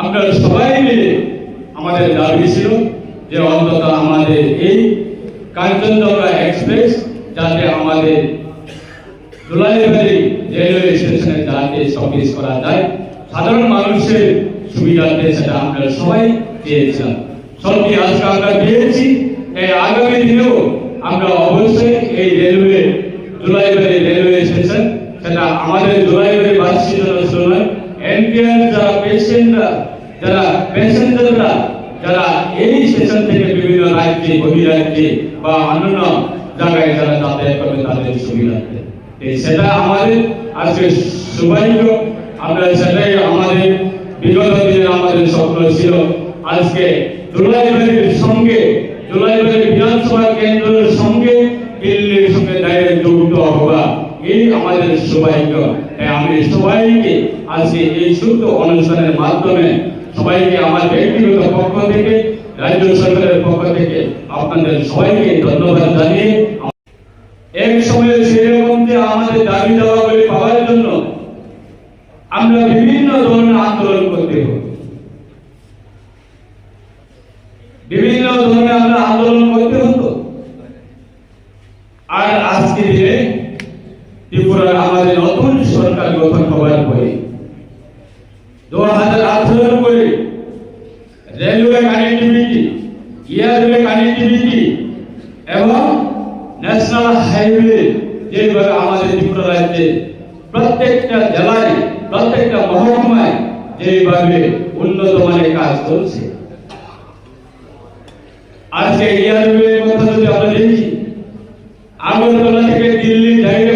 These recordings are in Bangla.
আমরা সবাই মিলে আমাদের দাবি ছিল যে অন্তত আমাদের এই কাঞ্চনজঙ্ঘা এক্সপ্রেস যাতে আমাদের দুলাইবাড়ি রেলওয়ে স্টেশনে যাতে সর্ভিস করা যায়। সাধারণ মানুষের সুবিধার্থে সেটা আমরা সবাই চেয়েছিলাম সত্যি আজকে আমরা পেয়েছি। এই আগামী দিনেও আমরা অবশ্যই এই রেলওয়ে দুলাইবাড়ি রেলওয়ে স্টেশন, সেটা আমাদের দুলাইবাড়ি এনপিআর যারা পেশেন্টরা যারা প্যাসেঞ্জাররা যারা এই স্টেশন থেকে বিভিন্ন রাজ্যে, বহিরাজ্যে বা অন্যান্য জায়গায় যারা যাতায়াত করবে, তাদের এই সেটা আমাদের আজকে সৌভাগ্য। আমরা সেটাই আমাদের বিগত দিনের আমাদের স্বপ্ন ছিল। আজকে জুলাইবাড়ির সঙ্গে জুলাইবাড়ি বিধানসভা কেন্দ্রের সঙ্গে দিল্লির সঙ্গে ডাইরেক্ট যুক্ত হওয়া। আমাদের তাই আমি সবাইকে আজকে এই শুদ্ধ অনুষ্ঠানের মাধ্যমে সবাইকে আমার ব্যক্তিগত পক্ষ থেকে, রাজ্য সরকারের পক্ষ থেকে আপনাদের সবাইকে ধন্যবাদ জানিয়ে এক সময়ে সেরকম যে আমাদের দাবি দাওয়াগুলি পাওয়ার জন্য আমরা বিভিন্ন ধরনের আন্দোলন করতে বিভিন্ন ধরনের আমরা আন্দোলন করতে হতো। আর আজকে দিনে ত্রিপুরার আমাদের নতুন সরকার গঠন হওয়ার পরে দু হাজার আঠারো করে রেলওয়ে কানেক্টিভিটি এয়ারওয়ে কানেক্টিভিটি এবং ন্যাশনাল হাইওয়ে যেভাবে আমাদের ত্রিপুরা রাজ্যে প্রত্যেকটা জেলায়, প্রত্যেকটা মহকুমায় যেভাবে উন্নত মানের কাজ চলছে আজকে এয়ারওয়ে কথা যদি আমরা দেখি, আগরতলা থেকে দিল্লি ডাইরেক্ট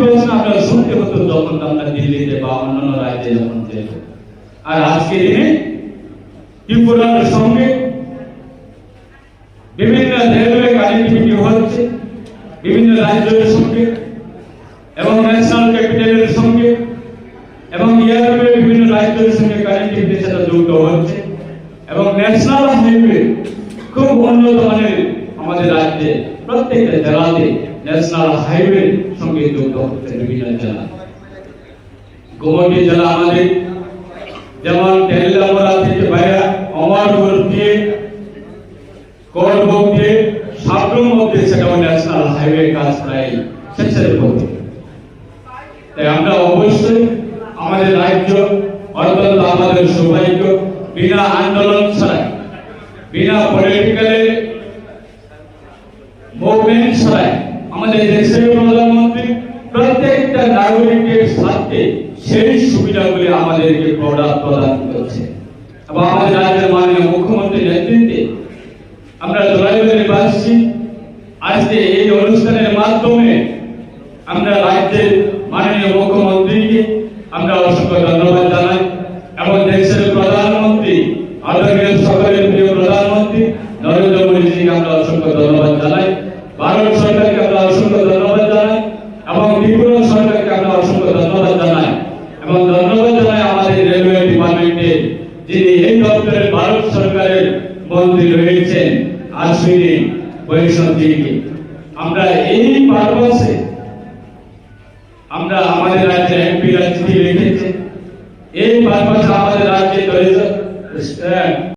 আর আজকে দিনে ত্রিপুরার সঙ্গে বিভিন্ন রেলওয়ে কানেক্টিভিটি হচ্ছে, বিভিন্ন রাজ্যের সঙ্গে এবং ন্যাশনাল ক্যাপিটালের সঙ্গে এবং এয়ারওয়ে বিভিন্ন রাজ্যের সঙ্গে কানেক্টিভিটি সেটা যুক্ত হচ্ছে এবং ন্যাশনাল হাইওয়ে খুব উন্নত মানের আমাদের রাজ্যে, প্রত্যেকটা জেলাতে ন্যাশনাল হাইওয়ে সঙ্গে যুক্ত হচ্ছে বিভিন্ন জেলা। গোমতী জেলা আমাদের যেমন তেল্লামরা থেকে বাইরে অমরপুর দিয়ে করবুক দিয়ে সাবরুম অব্দি সেটাও ন্যাশনাল হাইওয়ে কাজ প্রায় শেষের পথে তাই আমরা অবশ্যই আমাদের রাজ্য, অত্যন্ত আমাদের সৌভাগ্য, বিনা আন্দোলন ছাড়াই, বিনা পলিটিক্যালের মুভমেন্ট ছাড়াই আমাদের দেশের প্রধানমন্ত্রী প্রত্যেকটা নাগরিকের স্বার্থে সেই সুবিধাগুলি আমাদেরকে প্রদান করছে। এবং আমাদের রাজ্যের মাননীয় মুখ্যমন্ত্রীর নেতৃত্বে আমরা জলাইবাড়ি বাসী আজকে এই অনুষ্ঠানের মাধ্যমে আমরা রাজ্যের মাননীয় মুখ্যমন্ত্রীকে আমরা অসংখ্য ধন্যবাদ জানাই এবং দেশের প্রধানমন্ত্রী আদরণীয় সকলের প্রিয় প্রধানমন্ত্রী নরেন্দ্র মোদীজিকে আমরা অসংখ্য ধন্যবাদ জানাই ভারত সরকারকে আমরা অসংখ্য ধন্যবাদ জানাই এবং ত্রিপুরা সরকারকে আমরা অসংখ্য ধন্যবাদ জানাই এবং ধন্যবাদ জানাই আমাদের রেলওয়ে ডিপার্টমেন্টের যিনি এই ভারত সরকারের মন্ত্রী রয়েছেন আশ্বিনী বৈষ্ণব আমরা এই পারপাসে